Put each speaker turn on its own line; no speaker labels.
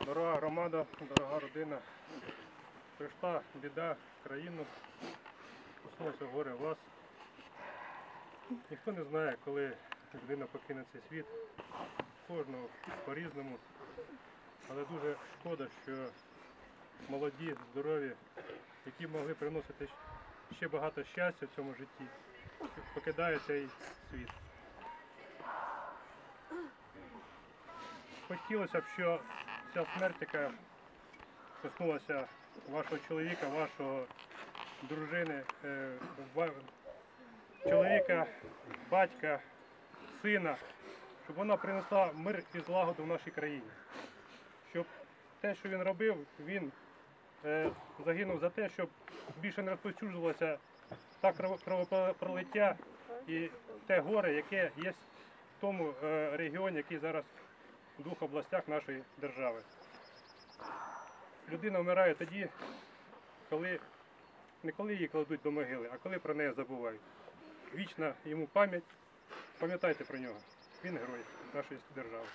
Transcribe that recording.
Дорога громада, дорога родина. Прийшла біда в країну, коснулося горе вас. Ніхто не знає, коли людина покине цей світ. Кожного по-різному. Але дуже шкода, що молоді, здорові, які могли приносити ще багато щастя в цьому житті, покидають цей світ. Хотілося б, що ця смерть, яка коснулася вашого чоловіка, вашого дружини, е, чоловіка, батька, сина, щоб вона принесла мир і злагоду в нашій країні. Щоб те, що він робив, він е, загинув за те, щоб більше не розповсюджувалося та кровопролиття і те горе, яке є в тому е, регіоні, який зараз двох областях нашої держави. Людина вмирає тоді, коли не коли її кладуть до могили, а коли про неї забувають. Вічна йому пам'ять. Пам'ятайте про нього. Він герой нашої держави.